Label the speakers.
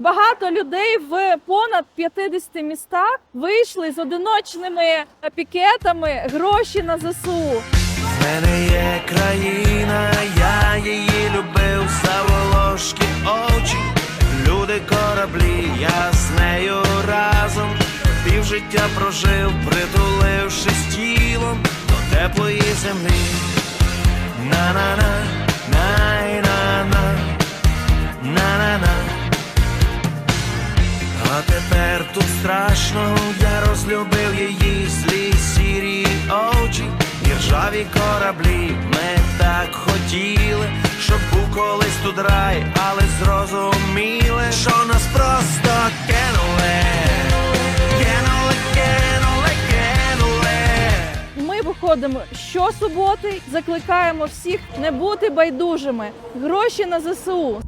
Speaker 1: Багато людей в понад 50 містах вийшли з одиночними пікетами гроші на ЗСУ.
Speaker 2: В мене є країна, я її любив, Саволошки очі, люди кораблі, я з нею разом півжиття прожив, притулившись тілом до теплої землі. На-на-на, най-на-на, на-на-на. Тепер тут страшно, я розлюбив її злі сірі очі, і ржаві кораблі. Ми так хотіли, щоб був колись тут рай, але зрозуміли, що нас просто кинули. Кинули, кинули, кинули.
Speaker 1: Ми виходимо щосуботи, закликаємо всіх не бути байдужими. Гроші на ЗСУ.